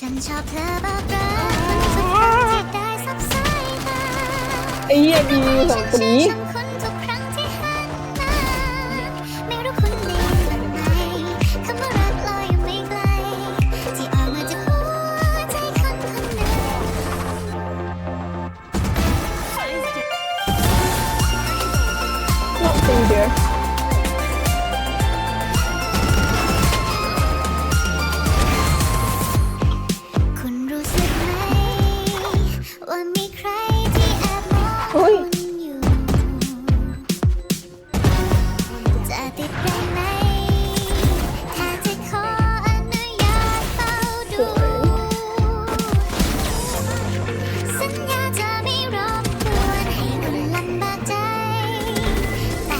ฉันชอบเธอบ้ายไอ้นี่ยดีสองปี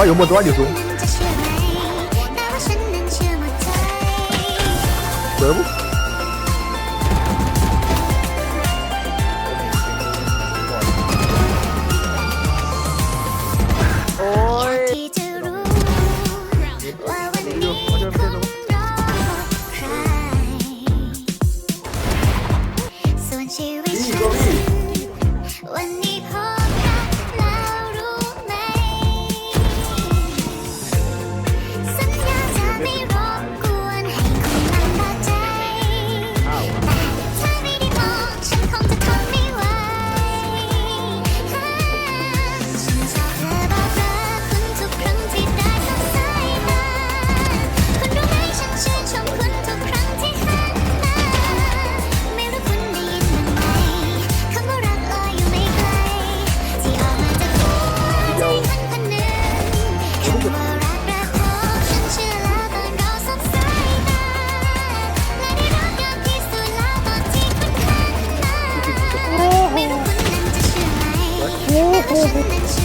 我有困多再旋律不对不